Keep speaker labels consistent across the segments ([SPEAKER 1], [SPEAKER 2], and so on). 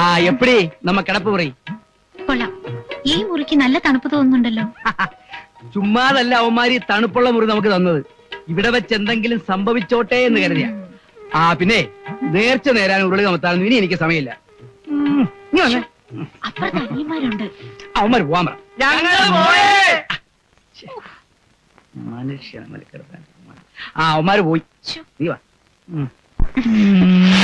[SPEAKER 1] ആ എപ്പടി? നമ്മ കിടപ്പ് മുറി
[SPEAKER 2] കൊള്ളാം. ഈ മുറിക്ക് നല്ല തണുപ്പ് തോന്നുന്നുണ്ടല്ലോ.
[SPEAKER 1] ചുമ്മാതല്ല അവന്മാര് ഈ തണുപ്പുള്ള മുറി നമുക്ക് തന്നത്. ഇവിടെ വെച്ച് എന്തെങ്കിലും സംഭവിച്ചോട്ടെ എന്ന് കരുതിയ. ആ പിന്നെ നേർച്ച നേരാൻ ഉരുളി കമത്താനൊന്നും ഇനി എനിക്ക് സമയമില്ല. ഉം, ഇങ്ങ് വന്നേ.
[SPEAKER 2] അപ്പുറത്ത് അനിയന്മാരുണ്ട്.
[SPEAKER 1] അവന്മാര് പോവാൻ പറ. മനുഷ്യനെ മെനക്കെടുത്താൻ. ആ അവന്മാര് പോയി.
[SPEAKER 2] ശ്ശോ.
[SPEAKER 1] നീ വാ. ഉം.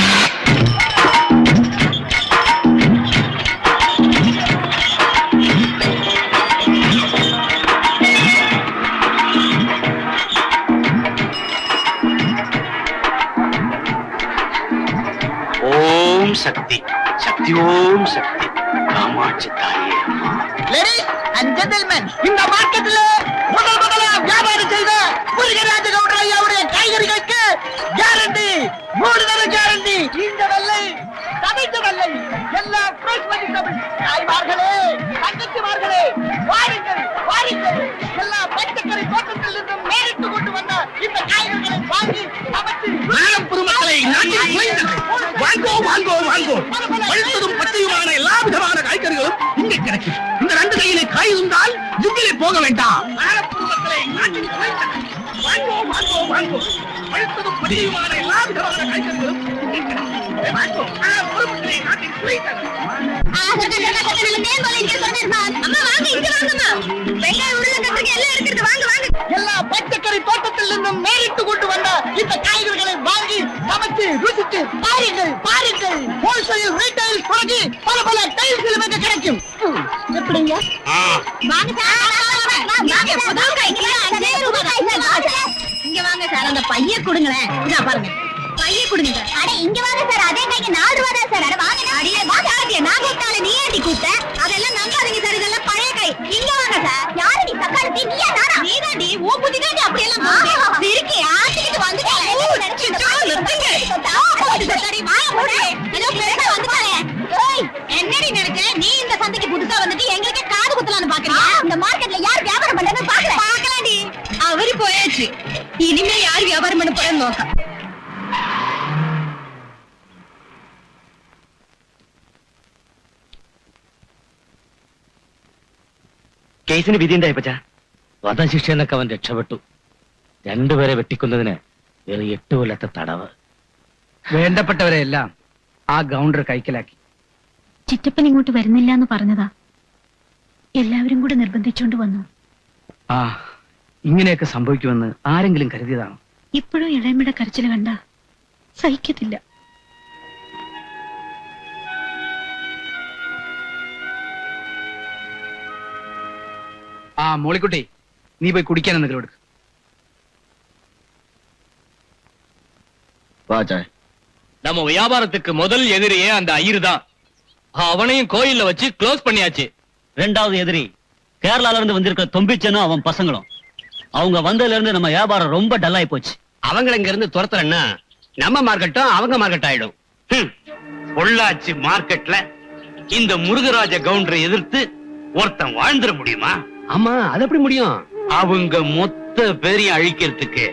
[SPEAKER 3] சக்தி. சக்தி ஓம் சக்தி. காமாட்சி தாயே. அம்மா
[SPEAKER 4] லேடிஸ் அண்ட் ஜென்டில்மென் இந்த மார்க்கெட்டில் முதல் முதலா வியாபாரம் செய்த முருகராஜ கவுண்டர் ஐயாவுடைய காய்கறிகளுக்கு கேரண்டி மூணு தர கேரண்டி இந்த வெள்ளை சமைத்த வெள்ளை. எல்லா ஃப்ரெஷ் வெஜிடபிள்ஸ் தாய்மார்களே தங்கச்சிமார்களே வாருங்கள் வாருங்கள்.
[SPEAKER 3] முடியுமான எல்லா விதமான கைகளும் எல்லா
[SPEAKER 4] பச்சைக்கறி தோட்டத்தில் இருந்தும் நேரிட்டு கொண்டு வந்த இந்த காய்கறிகளை வாங்கி சமைத்து ருசித்து பாருங்கள் பாருங்கள் ஹோல்சேல் ரீட்டைல் தொடங்கி பல பல டைல்ஸில் வந்து கிடைக்கும் எப்படிங்க
[SPEAKER 2] வாங்க வாங்க சார் அந்த பைய கொடுங்களேன். இதா பாருங்க. பைய கொடுங்க அட இங்க வாங்க சார். அதே கைக்கு நாலு ரூபா தான் சார். அட வாங்க. அடியே வாங்க. அடியே நான் கூப்பிட்டாலே நீ ஏண்டி கூப்பிட்ட? அதெல்லாம் நம்பாதீங்க சார். இதெல்லாம் பழைய கை. இங்க வாங்க சார். யாரு நீ தக்காளி? நீயா நானா? நீ தாண்டி ஓ புத்தி தாண்டி அப்படி
[SPEAKER 3] കേസിന് വിധി എന്തായി പച്ചാ?
[SPEAKER 5] വധശിക്ഷ എന്നൊക്കെ അവൻ രക്ഷപ്പെട്ടു. രണ്ടുപേരെ വെട്ടിക്കുന്നതിന് വെറും എട്ട് കൊല്ലത്തെ തടവ്.
[SPEAKER 1] വേണ്ടപ്പെട്ടവരെ എല്ലാം ആ ഗൗണ്ടർ കൈക്കലാക്കി.
[SPEAKER 2] ചിറ്റപ്പൻ ഇങ്ങോട്ട് വരുന്നില്ല എന്ന് പറഞ്ഞതാ. എല്ലാവരും കൂടെ നിർബന്ധിച്ചോണ്ട് വന്നു.
[SPEAKER 1] ആ ഇങ്ങനെയൊക്കെ സംഭവിക്കുമെന്ന് ആരെങ്കിലും കരുതിയതാണോ?
[SPEAKER 2] ഇപ്പോഴും ഇളയമ്മയുടെ കരച്ചിൽ കണ്ട സഹിക്കത്തില്ല.
[SPEAKER 1] ആ മോളിക്കുട്ടി നീ പോയി കുടിക്കാൻ എന്തെങ്കിലും കൊടുക്ക്
[SPEAKER 5] நம்ம வியாபாரத்துக்கு முதல் எதிரியே அந்த ஐயரு தான் அவனையும் கோயில்ல வச்சு க்ளோஸ் பண்ணியாச்சு
[SPEAKER 6] ரெண்டாவது எதிரி கேரளால இருந்து வந்திருக்கிற தொம்பிச்சனும் அவன் பசங்களும் அவங்க வந்ததுல இருந்து நம்ம வியாபாரம் ரொம்ப டல்லாயி போச்சு
[SPEAKER 3] அவங்கள இங்க இருந்து துரத்துறேன்னா நம்ம மார்க்கெட்டும் அவங்க மார்க்கெட் ஆயிடும் ஹம். பொள்ளாச்சி மார்க்கெட்ல இந்த முருகராஜ கவுண்டரை எதிர்த்து ஒருத்தன் வாழ்ந்துட முடியுமா ஆமா அது எப்படி முடியும் அவங்க மொத்த பேரையும் அழிக்கிறதுக்கு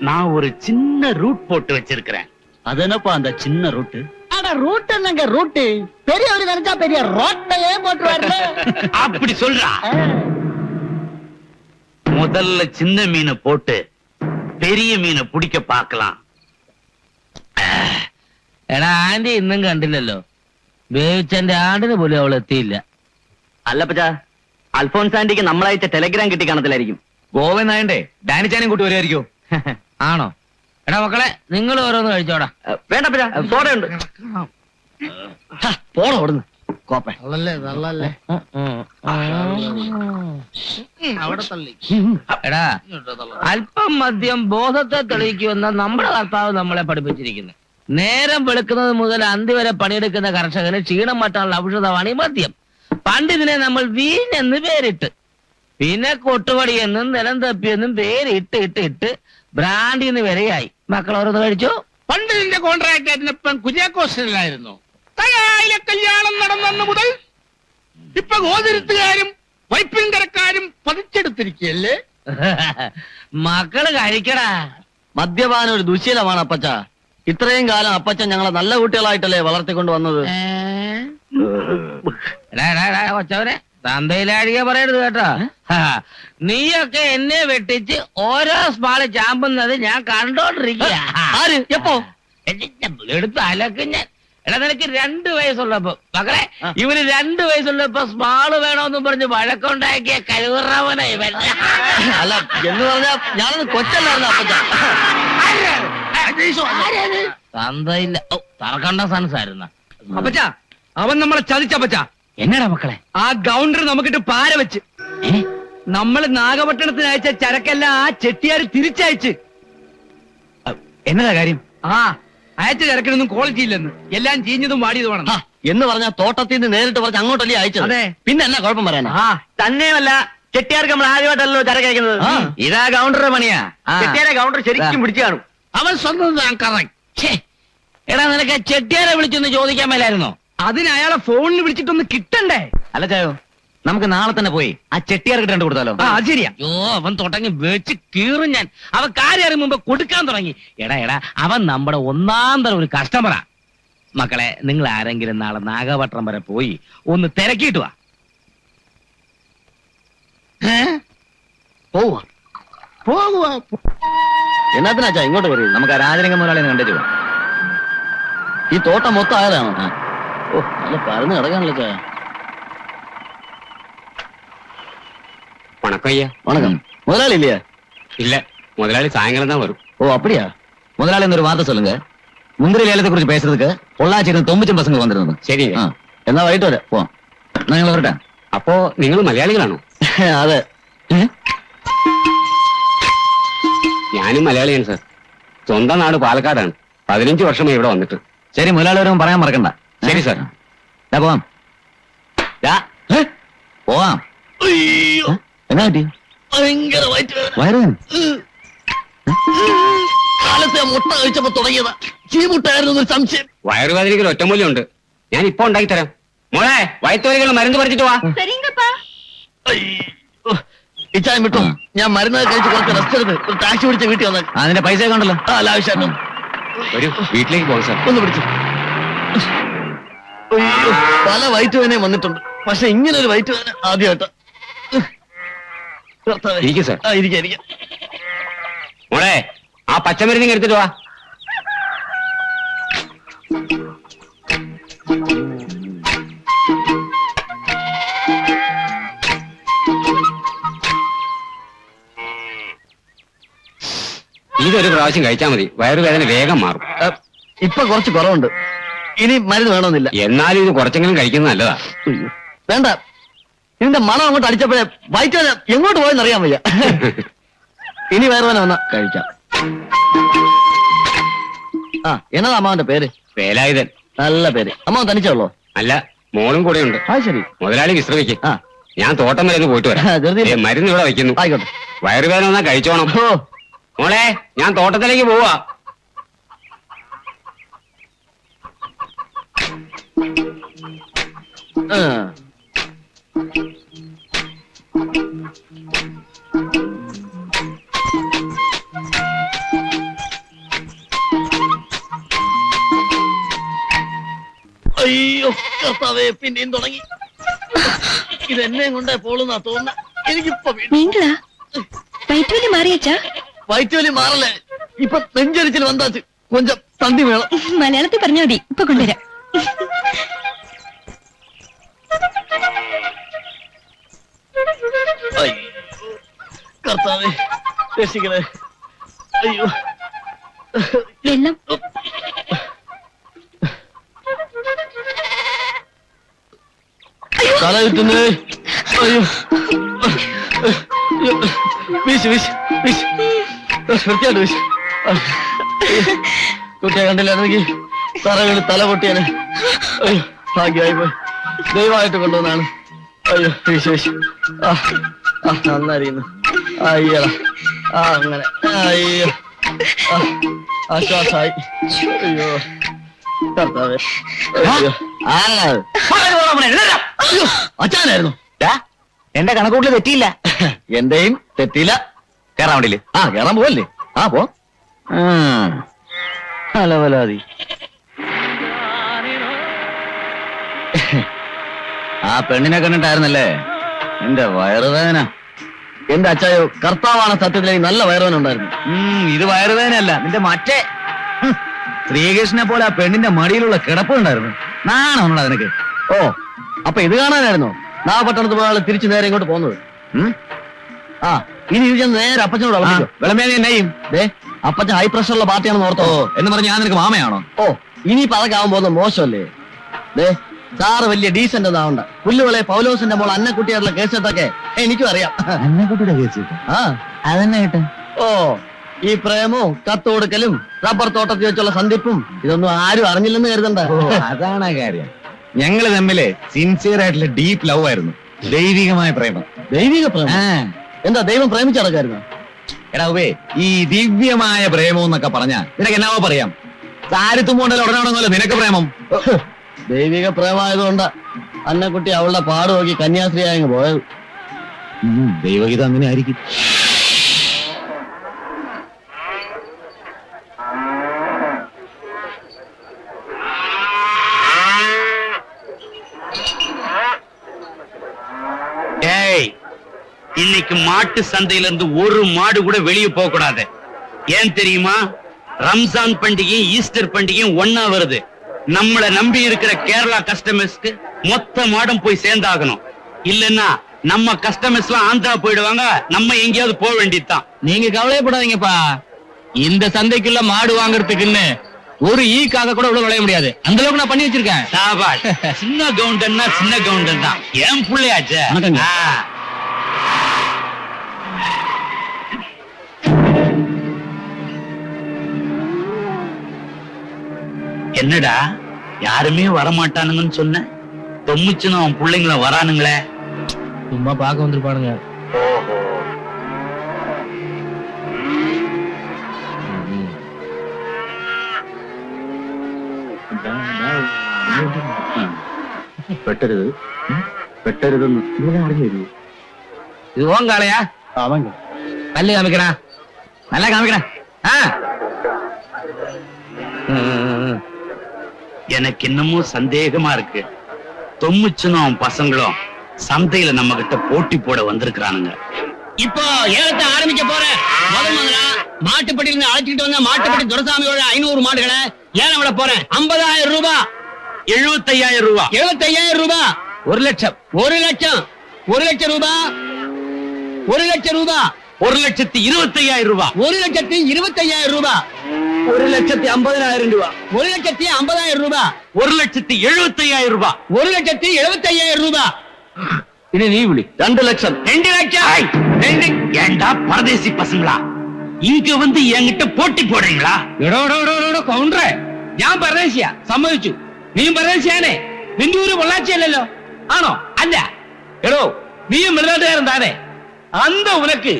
[SPEAKER 3] நான் ஒரு சின்ன ரூட் போட்டு வச்சிருக்கிறேன்
[SPEAKER 6] அது என்னப்பா அந்த சின்ன ரூட்டு
[SPEAKER 4] அட ரூட் என்னங்க ரூட் பெரியவர் நினைச்சா பெரிய ரோட்டையே போட்டுருவாரு
[SPEAKER 3] அப்படி சொல்றா முதல்ல சின்ன மீனை போட்டு பெரிய மீனை பிடிக்க பார்க்கலாம்
[SPEAKER 5] എടാ ആന്റി ഇന്നും കണ്ടില്ലല്ലോ വേവിച്ചെന്റെ ആടിന് പോലും അവൾ എത്തിയില്ല
[SPEAKER 6] അല്ല പച്ചാ അൽഫോൻസ് ആന്റിക്ക് നമ്മളയച്ച ടെലഗ്രാം കിട്ടി കാണത്തില്ലായിരിക്കും.
[SPEAKER 5] ഗോവൻ നായണ്ടേ ഡാനിച്ചാനും കൂട്ടി വരുമായിരിക്കും ആണോ? എടാ മക്കളെ നിങ്ങൾ ഓരോന്ന് കഴിച്ചോടാ.
[SPEAKER 6] വേണ്ട പച്ചാ സോഡ ഉണ്ട് പോണോ അവിടുന്ന്. കോപ്പ.
[SPEAKER 5] എടാ അല്പം മദ്യം ബോധത്തെ തെളിയിക്കുമെന്ന നമ്മുടെ കർത്താവ് നമ്മളെ പഠിപ്പിച്ചിരിക്കുന്നു. നേരം വെളുക്കുന്നത് മുതൽ അന്തി വരെ പണിയെടുക്കുന്ന കർഷകന് ക്ഷീണം മാറ്റാനുള്ള ഔഷധമാണ് ഈ മദ്യം. പണ്ടിതിനെ നമ്മൾ വീഞ്ഞെന്ന് പേരിട്ട്. പിന്നെ കൊട്ടുപടിയെന്നും നിലം തപ്പിയെന്നും പേരിട്ട് ഇട്ട് ഇട്ട് ബ്രാൻഡി എന്ന് വരെയായി. മക്കൾ ഓരോന്ന് കഴിച്ചു
[SPEAKER 3] പണ്ട് നിന്റെ കോൺട്രാക്ട് ആയിരുന്നപ്പം കുര്യാക്കോസ്റ്റനിലായിരുന്നു കല്യാണം നടന്നു മുതൽ ഇപ്പൊ ഗോതിരുത്തുകാരും വൈപ്പിൻകരക്കാരും പതിച്ചെടുത്തിരിക്കുകയല്ലേ?
[SPEAKER 5] മക്കൾ കഴിക്കടാ.
[SPEAKER 6] മദ്യപാനം ഒരു ദുശീലമാണ് അപ്പച്ച. ഇത്രയും കാലം അപ്പച്ച ഞങ്ങളെ നല്ല കുട്ടികളായിട്ടല്ലേ വളർത്തിക്കൊണ്ട് വന്നത്?
[SPEAKER 7] തന്തയിലാഴിക പറയരുത് കേട്ടോ. നീയൊക്കെ എന്നെ വെട്ടിച്ച് ഓരോ സ്മാൾ ചാമ്പുന്നത് ഞാൻ കണ്ടോണ്ടിരിക്കുക
[SPEAKER 8] എപ്പോ?
[SPEAKER 7] എടുത്ത് അലക്ക് ഞാൻ. എടാ നിനക്ക് രണ്ട് വയസ്സുള്ളപ്പോ മക്കളെ ഇവന് രണ്ട് വയസ്സുള്ളപ്പോ സ്മാൾ വേണോന്നും പറഞ്ഞ് വഴക്കുണ്ടാക്കിയ കഴിവറവനായി ഇവൻ.
[SPEAKER 8] അല്ല എന്ന് പറഞ്ഞാ ഞാനത് കൊച്ചല്ലായിരുന്നു അപ്പച്ച
[SPEAKER 7] തന്തയില്ല ഓ, തറക്കണ്ട സൻസായിരുന്ന.
[SPEAKER 1] അപ്പച്ച അവൻ നമ്മളെ ചതിച്ചപ്പച്ച
[SPEAKER 7] എന്നാ മക്കളെ?
[SPEAKER 1] ആ ഗൗണ്ടർ നമുക്കിട്ട് പാര വെച്ച്. നമ്മൾ നാഗപട്ടണത്തിന് അയച്ച ചരക്കെല്ലാം ആ ചെട്ടിയാര് തിരിച്ചയച്ച്.
[SPEAKER 8] എന്നതാ കാര്യം?
[SPEAKER 1] ആ അയച്ച ചരക്കിനൊന്നും ക്വാളിറ്റി ഇല്ലെന്ന്. എല്ലാം ചീഞ്ഞതും വാടിയതുമാണ്
[SPEAKER 8] ഹാ, എന്ന് പറഞ്ഞ തോട്ടത്തിൽ നിന്ന് നേരിട്ട് പറഞ്ഞ് അങ്ങോട്ടല്ലേ അയച്ചത്.
[SPEAKER 1] അതെ.
[SPEAKER 8] പിന്നെ എന്നാ കുഴപ്പം പറയാനാ?
[SPEAKER 1] ആ
[SPEAKER 9] തന്നെയുമല്ല ചെട്ടിയാർക്ക് നമ്മൾ ആദ്യമായിട്ടല്ലോ ചരക്കയക്കുന്നത്
[SPEAKER 8] ആ.
[SPEAKER 9] ഇതാ കൗണ്ടറുടെ പണിയാ. ചെട്ടിയാരെ കൗണ്ടർ ശരിക്കും പിടിച്ചു കാണും.
[SPEAKER 5] അവൻ സ്വന്തം
[SPEAKER 7] ഛേ, എടാ നിനക്ക് ചെട്ടിയാരെ വിളിച്ചൊന്ന് ചോദിക്കാൻ മേലായിരുന്നോ?
[SPEAKER 1] അതിന് അയാളെ ഫോണിൽ വിളിച്ചിട്ടൊന്ന് കിട്ടണ്ടേ?
[SPEAKER 8] അല്ല ചായോ നമുക്ക് നാളെ തന്നെ പോയി. ആ ചെട്ടിയാർക്ക് രണ്ട് കൊടുത്താലോ?
[SPEAKER 1] ആ അത് ശരിയാ.
[SPEAKER 7] യോ അവൻ തുടങ്ങി വെച്ച് കീറും ഞാൻ. അവൻ കാര്യം മുമ്പ് കൊടുക്കാൻ തുടങ്ങി. എടാ എടാ അവൻ നമ്മുടെ ഒന്നാം തരം ഒരു കസ്റ്റമറാ മക്കളെ നിങ്ങൾ ആരെങ്കിലും നാളെ നാഗപട്ടണം വരെ പോയി ഒന്ന് തിരക്കിയിട്ട് വാ.
[SPEAKER 8] പോവാ.
[SPEAKER 5] പോകുക
[SPEAKER 8] എന്നാത്തിനാ ചാ ഇങ്ങോട്ട് വരൂ നമുക്ക് ആ രാജരംഗം മുതലാളിയെ കണ്ടിട്ട് പോവാം ഈ തോട്ടം മൊത്തം ആയതാണോ? ഓ നല്ല പരന്ന് കിടക്കാണല്ലോ ചായ
[SPEAKER 10] வணக்கம் ஐயா
[SPEAKER 8] வணக்கம் முதலாளி இல்லையா
[SPEAKER 10] இல்ல முதலாளி சாயங்காலம் தான் வரும்
[SPEAKER 8] ஓ அப்படியா முதலாளி ஒரு வார்த்தை சொல்லுங்க முந்திரி லேலத்தை குறிச்சு பேசுறதுக்கு பொள்ளாச்சி இருந்து தொம்புச்சும் பசங்க வந்திருந்தது
[SPEAKER 10] சரிங்க
[SPEAKER 8] ആ എന്നാ വൈകിട്ട് വരെ പോവാം എന്നാ ഞങ്ങൾ വരട്ടെ
[SPEAKER 10] അപ്പോ നിങ്ങൾ മലയാളികളാണോ
[SPEAKER 8] അതെ
[SPEAKER 10] ഞാനും മലയാളിയാണ് സാർ സ്വന്തം നാട് പാലക്കാടാണ് പതിനഞ്ച് വർഷമായി ഇവിടെ വന്നിട്ട്
[SPEAKER 8] ശരി മുതലാളി വരുമ്പോൾ പറയാൻ മറക്കണ്ട
[SPEAKER 10] ശരി, സാർ.
[SPEAKER 8] ദാ പോവാം ദാ, ഏ? പോവാം
[SPEAKER 7] അയ്യോ
[SPEAKER 8] ഏ? എന്നാ പറ്റി
[SPEAKER 7] ഭയങ്കരമായിട്ട്
[SPEAKER 8] വയറുവേദന
[SPEAKER 7] കാലത്തെ മുട്ട കഴിച്ചപ്പോ തുടങ്ങിയതാ ചീമുട്ടായിരുന്നു ഒരു സംശയം
[SPEAKER 10] വയറുവേദനയ്ക്ക് ഒരു ഒറ്റമൂല്യം ഉണ്ട് ഞാൻ ഇപ്പൊ ഉണ്ടാക്കി തരാം മോളെ വയറ്റുവലികൾ മരുന്ന് പറിച്ചിട്ട് വാ
[SPEAKER 11] சரிங்கப்பா
[SPEAKER 7] ഇച്ചാൻ വിട്ടോ ഞാൻ മരുന്ന് കഴിച്ച് കുറച്ച് റെസ്റ്റ് എടുത്ത് ഒരു ടാക്സി പിടിച്ച് വീട്ടിൽ വന്നാൽ
[SPEAKER 8] അതിന്റെ പൈസ കണ്ടല്ലോ
[SPEAKER 7] അല്ല ആവശ്യം
[SPEAKER 10] ഒരു വീട്ടിലേക്ക് പോകും സാർ
[SPEAKER 7] ഒന്ന് പിടിച്ചു അയ്യോ പല വയറ്റ് വേനയും വന്നിട്ടുണ്ട്. പക്ഷെ ഇങ്ങനെ ഒരു വയറ്റുവേന ആദ്യമായിട്ട്. കർത്താവേ.
[SPEAKER 10] ഇരിക്കൂ സാർ.
[SPEAKER 7] ആ ഇരിക്കാം ഇരിക്കാം.
[SPEAKER 10] മോളെ ആ പച്ചമരുന്ന് എടുത്തിട്ട് വാ. ഇതൊരു പ്രാവശ്യം കഴിച്ചാൽ മതി. വയറുവേദന വേഗം മാറും.
[SPEAKER 7] ആ, ഇപ്പൊ കുറച്ച് കുറവുണ്ട്. ഇനി മരുന്ന് വേണമെന്നില്ല.
[SPEAKER 10] എന്നാലും ഇത് കുറച്ചെങ്കിലും കഴിക്കുന്നത് നല്ലതാ.
[SPEAKER 7] വേണ്ട. ഇതിന്റെ മണം അങ്ങോട്ട് അടിച്ചപ്പോഴേ വൈറ്റ് വേന എങ്ങോട്ട് പോയെന്ന് അറിയാൻ വയ്യ. ഇനി വയറുവേന വന്നാ കഴിക്കാം. ആ എന്നതാ അമ്മാവന്റെ പേര്?
[SPEAKER 10] വേലായുധൻ.
[SPEAKER 7] നല്ല പേര്. അമ്മാവൻ തനിച്ചുള്ളോ
[SPEAKER 10] അല്ല മോളും കൂടെ ഉണ്ട്
[SPEAKER 7] ആ ശരി.
[SPEAKER 10] മുതലാളി വിശ്രമിക്കും.
[SPEAKER 7] ആ.
[SPEAKER 10] ഞാൻ തോട്ടം വരെ ഒന്ന് പോയിട്ട് വരാം.
[SPEAKER 7] ആ, ധൃതി.
[SPEAKER 10] ഏ, മരുന്ന് ഇവിടെ വയ്ക്കുന്നു.
[SPEAKER 7] ആയിക്കോട്ടെ.
[SPEAKER 10] വയറുവേദന വന്നാ കഴിച്ചോണം.
[SPEAKER 7] ഓ.
[SPEAKER 10] മോളെ ഞാൻ തോട്ടത്തിലേക്ക് പോവാ.
[SPEAKER 7] അയ്യോ കർത്താവേ പിന്നെയും തുടങ്ങി. ഇതെന്നെ കൊണ്ടേ പോളുന്നാ തോന്നുന്ന. എനിക്കിപ്പൊ
[SPEAKER 11] നീങ്കളാ. വയറ്റുവലി മാറിയച്ചാ.
[SPEAKER 7] വയറ്റുവലി മാറല്ലേ? ഇപ്പൊ നെഞ്ചരിച്ചിൽ വന്നാച്ച് കൊഞ്ചം തന്തി വേണം.
[SPEAKER 11] മലയാളത്തിൽ പറഞ്ഞാൽ മതി. ഇപ്പൊ കൊണ്ടുവരാം.
[SPEAKER 7] കർത്താവേ രക്ഷിക്കണേ. അയ്യോ.
[SPEAKER 11] വെള്ളം.
[SPEAKER 7] തല കിട്ടുന്നേ. അയ്യോ. വീശ് വീശ് വീശ്. വൃത്തിയായിട്ട് വീശ്. കുട്ടിയെ കണ്ടില്ലായിരുന്നെങ്കിൽ തറ വീണ് തല പൊട്ടിയാണ്. അയ്യോ ഭാഗ്യമായി പോയി. ദൈവമായിട്ട് കൊണ്ടുവന്നാണ്. അയ്യോ വിശേഷം വീശ് ആ ആ നന്നറിയുന്നു. അയ്യടാ. ആ അങ്ങനെ. അയ്യോ. ആ ആശ്വാസമായി അയ്യോ. കർത്താവേ. അയ്യോ. അയ്യോ അച്ഛനായിരുന്നു.
[SPEAKER 8] എന്റെ കണക്കൂട്ടിൽ തെറ്റിയില്ല.
[SPEAKER 7] എന്റെയും തെറ്റിയില്ല.
[SPEAKER 8] കേറാൻ വേണ്ടിയില്ലേ?
[SPEAKER 7] ആ കേറാൻ പോവല്ലേ? ആ പോ.
[SPEAKER 8] അലവലാതി.
[SPEAKER 7] ആ പെണ്ണിനെ കണ്ടിട്ടായിരുന്നല്ലേ? എന്റെ വയറുവേദന. എന്റെ അച്ചായോ കർത്താവാണ് സത്യത്തിൽ നല്ല വയറുവേദന ഉണ്ടായിരുന്നു. ഇത് വയറുവേദനയല്ല നിന്റെ മറ്റേ. ശ്രീകൃഷ്ണനെ പോലെ ആ പെണ്ണിന്റെ മടിയിലുള്ള കിടപ്പ് ഉണ്ടായിരുന്നു. നാണോ നിനക്ക് ഓ അപ്പൊ ഇത് കാണാനായിരുന്നോ? നാ പട്ടണത്ത് പോയാൽ തിരിച്ചു നേരെ ഇങ്ങോട്ട് പോകുന്നത്? ആ ഇനി ഇത് ചെന്ന് നേരെ അപ്പച്ചനോട് വിളമേനെ
[SPEAKER 8] അപ്പച്ച എന്നെയും
[SPEAKER 7] അപ്പച്ചൻ ഹൈ പ്രഷറുള്ള പാർട്ടിയാണെന്ന് ഓർത്തോ?
[SPEAKER 8] എന്ന് പറഞ്ഞ് ഞാൻ നിനക്ക് മാമയാണോ?
[SPEAKER 7] ഓ ഇനിയിപ്പോ അതൊക്കെ ആവാൻ പോകുന്ന മോശമല്ലേ? ദേ സാറ് വലിയ ഡീസന്റ് ഒന്നാവണ്ട പുല്ലുവിളെ പൗലോസിന്റെ മോൾ അന്നക്കുട്ടിയായിട്ടുള്ള കേസെട്ടൊക്കെ എനിക്കും അറിയാം.
[SPEAKER 8] അന്നക്കുട്ടിയുടെ കേസ്
[SPEAKER 7] ആ.
[SPEAKER 8] അതന്നെ കേട്ടെ?
[SPEAKER 7] ഓ ഈ പ്രേമോ കത്ത് കൊടുക്കലും റബ്ബർ തോട്ടത്തിൽ വെച്ചുള്ള സന്ധിപ്പും ഇതൊന്നും ആരും അറിഞ്ഞില്ലെന്ന് കരുതണ്ട.
[SPEAKER 8] അതാണ് കാര്യം. ഞങ്ങൾ തമ്മിൽ സിൻസിയർ ആയിട്ടുള്ള ഡീപ്പ് ലവ് ആയിരുന്നു. ദൈവികമായ പ്രേമം.
[SPEAKER 7] ദൈവിക പ്രേമം? എന്താ ദൈവം പ്രേമിച്ചടക്കായിരുന്നു
[SPEAKER 8] എടാ ഉവേ ഈ ദിവ്യമായ പ്രേമം എന്നൊക്കെ പറഞ്ഞാ നിനക്ക് എന്നാവോ പറയാം? താരത്തും ഉടനെ ഉടനാണെന്നല്ലോ നിനക്ക് പ്രേമം?
[SPEAKER 7] ദൈവിക പ്രേമായതുകൊണ്ട് അന്നക്കുട്ടി അവളുടെ പാട് നോക്കി കന്യാസ്ത്രീ അങ്ങ് പോയത്
[SPEAKER 8] ഉം, ദൈവഗീതം അങ്ങനെ ആയിരിക്കും
[SPEAKER 3] ஏய் இன்னைக்கு மாட்டு சந்தையில இருந்து ஒரு மாடு கூட வெளியே போக கூடாது ஏன் தெரியுமா ரம்ஜான் பண்டிகையும் ஈஸ்டர் பண்டிகையும் ஒன்னா வருது நம்மள நம்பி இருக்கிற கேரளா கஸ்டமர்ஸ்க்கு மொத்த மாடும் போய் சேர்ந்தாகணும். இல்லன்னா நம்ம கஸ்டமர்ஸ் எல்லாம் ஆந்திரா போயிடுவாங்க நம்ம எங்கேயாவது போக வேண்டியதுதான்.
[SPEAKER 6] நீங்க கவலையப்படாதீங்கப்பா. இந்த சந்தைக்குள்ள மாடு வாங்குறதுக்குன்னு ஒரு ஈக்காக கூட உள்ள நுழைய முடியாது. அந்த அளவுக்கு நான் பண்ணி வச்சிருக்கேன்.
[SPEAKER 3] சின்ன கவுண்டன்னா சின்ன கவுண்டன் தான். ஏன் புள்ளையாச்சே? என்னடா யாருமே வரமாட்டானுங்கன்னு சொன்ன தொம்மிச்சுன்னு அவன் பிள்ளைங்கள வரானுங்களே
[SPEAKER 6] சும்மா பார்க்க வந்திருப்பானுங்க
[SPEAKER 7] പെട്ടരുത് പെട്ടരുതെന്ന് ഇങ്ങനെ അറിഞ്ഞു തരൂ
[SPEAKER 6] இது ஓன் காளையா
[SPEAKER 7] അവങ്ക
[SPEAKER 6] பல்லு காமிக்கணா நல்லா காமிக்கணா ஆ
[SPEAKER 3] எனக்கு இன்னமும் சந்தேகமா இருக்கு. தொம்மிச்சுன்னு அவன் பசங்களும் சந்தையில நம்ம கிட்ட போட்டி போட வந்திருக்கிறானுங்க.
[SPEAKER 6] இப்போ ஏலத்தை ஆரம்பிக்க போறேன் முதல் முதலா மாட்டுப்படி இருந்து அழைச்சிட்டு வந்த மாட்டுப்படி துரசாமியோட ஐநூறு மாடுகளை ஏலம் விட போறேன். ஐம்பதாயிரம் ரூபாய்
[SPEAKER 3] எழுபத்தையாயிரம் ரூபா.
[SPEAKER 6] எழுபத்தையாயிரம் ரூபாய் ஒரு லட்சம். ஒரு லட்சம். ஒரு லட்சம் ரூபாய் ஒரு லட்சம் ரூபாய்
[SPEAKER 3] ஒரு லட்சத்தி இருபத்தையாயிரம் ரூபா.
[SPEAKER 6] ஒரு லட்சத்தி இருபத்தையாயிரம் ரூபாய்
[SPEAKER 7] ഒരു ലക്ഷത്തി അമ്പതിനായിരം രൂപ
[SPEAKER 6] ஒரு லட்சத்தி ஐம்பதாயிரம் ரூபாய்
[SPEAKER 3] ஒரு லட்சத்தி எழுபத்தையாயிரம் ரூபா
[SPEAKER 6] ஒரு லட்சத்தி எழுபத்தையாயிரம் ரூபாய் ഇനി നീ വിളി
[SPEAKER 7] രണ്ട് ലക്ഷം
[SPEAKER 3] ரெண்டு லட்சம் ஐய், ரெண்டு ஏண்டா பரதேசி பசங்களா இங்க வந்து என்கிட்ட போட்டி போடுறீங்களா
[SPEAKER 6] എടോ എടോ എടോ എടോ കൗണ്ടറേ ഞാൻ പരദേശിയാ സമ്മതിച്ചു നീയും പരദേശിയാണേ നിന്റെ ഊര് പൊള്ളാച്ചിയല്ലല്ലോ ആണോ അല്ല എടോ നീയും മൃഗാട്ടുകാരൻ താനേ അന്ത ഉനക്ക്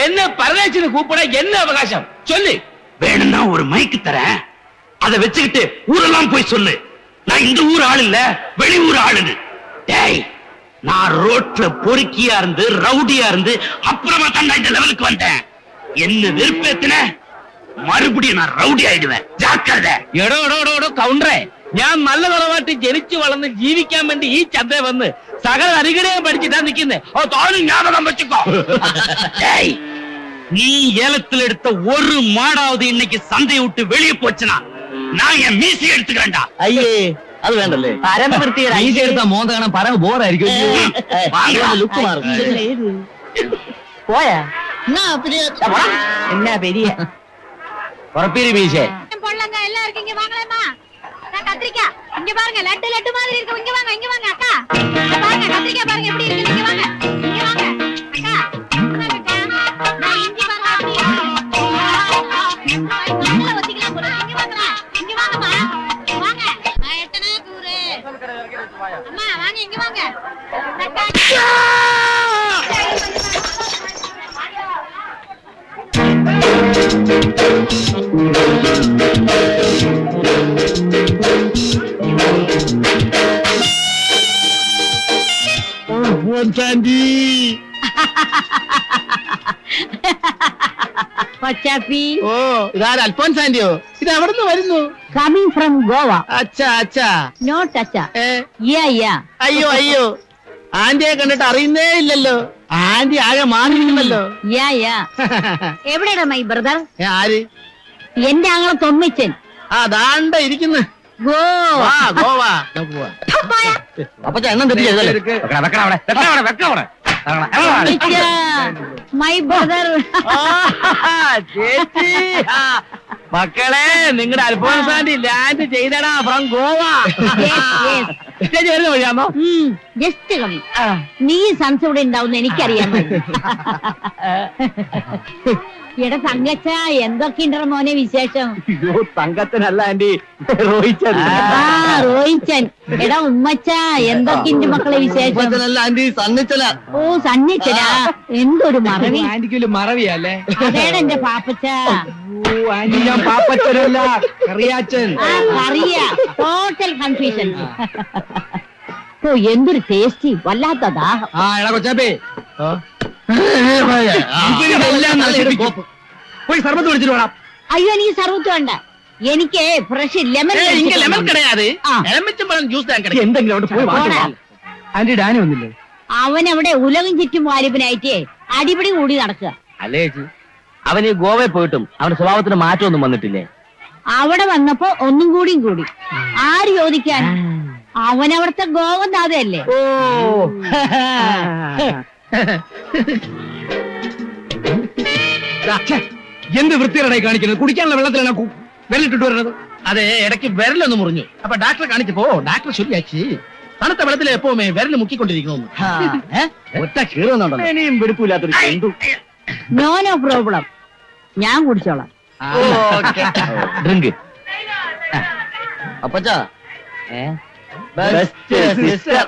[SPEAKER 6] എന്നെ പരദേശിന് കൂപ്പിട என்ன அவகாசம் சொல்லு
[SPEAKER 3] வேணும்னா ஒரு மைக்கு தரேன் அதை வச்சுக்கிட்டு ஊரெல்லாம் போய் சொல்லு நான் இந்த ஊர் ஆள் இல்ல வெளியூர் ஆளுன்னு டேய் நான் ரோட்ல பொறுக்கியா இருந்து ரவுடியா இருந்து அப்புறமா தான் இந்த லெவலுக்கு வந்தேன் என்ன வெறுப்பேத்தின மறுபடியும் நான் ரவுடி ஆயிடுவேன் ஜாக்கிரதை
[SPEAKER 6] എടോ എടോ എടോ എടോ കൗണ്ടറേ ഞാൻ നല്ല നിലവാട്ട് ജനിച്ചു വളർന്ന് ജീവിക്കാൻ വേണ്ടി ഈ ചന്ത വന്ന് സകല അരികടയും പഠിച്ചിട്ടാ നിൽക്കുന്നേ
[SPEAKER 3] ஓ தானும் ஞாபகம் வச்சுக்கோ டேய் நீ ஏலத்துல எடுத்த ஒரு மாடாவது இன்னைக்கு சந்தையை விட்டு வெளியே போச்சுனா நான் என் மீசி எடுத்துக்கிறேன்டா
[SPEAKER 7] അയ്യേ അത് വേണ്ടല്ലേ
[SPEAKER 8] പൈസ എടുത്താ മോന്ത കാണാൻ പരമ ബോറായിരിക്കും
[SPEAKER 3] வாங்க.
[SPEAKER 7] ലുക്ക് മാറും
[SPEAKER 12] போயா என்ன பெரிய என்ன பெரிய
[SPEAKER 8] ഉറപ്പീരി മീശേ
[SPEAKER 13] பொள்ளங்க எல்லாம் இருக்கு இங்க வாங்களேம்மா அக்கா, கத்திரிக்காய் இங்க பாருங்க லட்டு லட்டு மாதிரி இருக்கு இங்க வாங்க இங்க வாங்க அக்கா இங்க பாருங்க கத்திரிக்காய் பாருங்க எப்படி இருக்கு இங்க வாங்க இங்க வாங்க ചാണ്ടി പച്ചാപ്പി
[SPEAKER 12] ഓ ഇതാര? അൽഫോൻസ് ആന്റിയോ ഇത് എവിടുന്ന് വരുന്നു?
[SPEAKER 13] Coming from Goa.
[SPEAKER 12] അച്ഛാ അച്ഛാ.
[SPEAKER 13] നോട്ട് അച്ഛാ. അയ്യോ
[SPEAKER 12] അയ്യോ അയ്യോ. ആന്റിയെ കണ്ടിട്ട് അറിയുന്നേ ഇല്ലല്ലോ ആന്റി ആകെ മാറിയിരുന്നല്ലോ
[SPEAKER 14] യാ യാ എവിടെയാണ് മൈ ബ്രദർ
[SPEAKER 12] ഏ, ആര്
[SPEAKER 14] എന്റെ ആങ്ങളെ തൊമ്മിച്ചൻ
[SPEAKER 12] ആ ദാണ്ട ഇരിക്കുന്നു
[SPEAKER 14] ഗോ
[SPEAKER 12] എണ്ണം ഗോവാ വെക്കണം അവിടെ
[SPEAKER 7] വെക്കണം അവിടെ വെക്കണം ചെയ്തല്ലേ
[SPEAKER 14] മൈ ബ്രദർ
[SPEAKER 5] ചേച്ചി. മക്കളെ നിങ്ങളുടെ അൽഫോൻസാന്റെ ലാൻഡ് ചെയ്തടാ ഫ്രം ഗോവ. ചേച്ചി വരുന്ന വഴിയാണോ
[SPEAKER 14] ജസ്റ്റ് കമ്മി നീ സൺസ് ഇവിടെ ഉണ്ടാവുന്ന എനിക്കറിയാൻ എടാ തങ്കച്ച എന്തൊക്കെയുണ്ടോ മോനെ വിശേഷം?
[SPEAKER 7] അയ്യോ തങ്കച്ചനല്ല ആന്റി റോഹിച്ചൻ
[SPEAKER 14] ആ റോയിച്ചൻ എടാ ഉമ്മച്ച എന്തൊക്കെയുണ്ട് മക്കളെ വിശേഷം?
[SPEAKER 7] ഉമ്മച്ചനല്ല ആന്റി സന്നിച്ചല
[SPEAKER 14] ഓ സന്നിച്ചനാ എന്തൊരു മറവി.
[SPEAKER 1] ആന്റിക്ക് വലിയ മറവിയല്ലേ
[SPEAKER 14] അതേടെ എന്റെ പാപ്പച്ച.
[SPEAKER 1] ഓ ആന്റി ഞാൻ പാപ്പച്ചനല്ല കറിയാച്ചൻ.
[SPEAKER 14] ആ കറിയ. ടോട്ടൽ കൺഫ്യൂഷൻ ഓ എന്തൊരു ടേസ്റ്റി വല്ലാത്ത ദാഹം.
[SPEAKER 1] ആ എടാ കൊച്ചാപ്പേ. പോയി സർബത്ത് വിളിച്ചിട്ട് വേണം
[SPEAKER 14] അയ്യോ എനിക്ക് സർവത്ത് വേണ്ട. എനിക്ക് ഫ്രഷ് ലെമൺ
[SPEAKER 12] ലെമൺ കിടയാതെ. ജ്യൂസ്
[SPEAKER 1] എന്തെങ്കിലും. ആന്റി ഡാനി വന്നില്ലേ?
[SPEAKER 14] അവൻ അവിടെ ഉലകം ചുറ്റും വാലിബനായിട്ട് അടിപിടി കൂടി നടക്കുക.
[SPEAKER 5] അല്ലേ അവൻ ഈ ഗോവയിൽ പോയിട്ടും അവന്റെ സ്വഭാവത്തിന് മാറ്റമൊന്നും വന്നിട്ടില്ലേ?
[SPEAKER 14] അവിടെ വന്നപ്പോ ഒന്നും കൂടിയും കൂടി. ആര് ചോദിക്കാൻ? അവൻ ഗോവ താതയല്ലേ
[SPEAKER 1] ഓ. എന്ത് വൃത്തിയുടെ കാണിക്കുന്നത്? കുടിക്കാനുള്ള വെള്ളത്തിലാണ് വിരലിട്ടിട്ട് വരുന്നത്?
[SPEAKER 12] അതെ ഇടയ്ക്ക് വിരലൊന്ന് മുറിഞ്ഞു. അപ്പൊ ഡാക്ടറെ കാണിച്ചപ്പോ ഡാക്ടർ ശരിയാക്കി. തണുത്ത വെള്ളത്തിൽ എപ്പോഴുമേ വിരൽ മുക്കിക്കൊണ്ടിരിക്കുന്നു
[SPEAKER 7] ഒറ്റ കീറുന്നുണ്ടല്ലോ ഇനിയും വെടുപ്പില്ലാത്തൊരു ചെന്തു.
[SPEAKER 14] നോ നോ പ്രോബ്ലം ഞാൻ കുടിച്ചോളാം.
[SPEAKER 5] ഡ്രിങ്ക്.
[SPEAKER 7] അപ്പച്ച ബെസ്റ്റ് സിസ്റ്റർ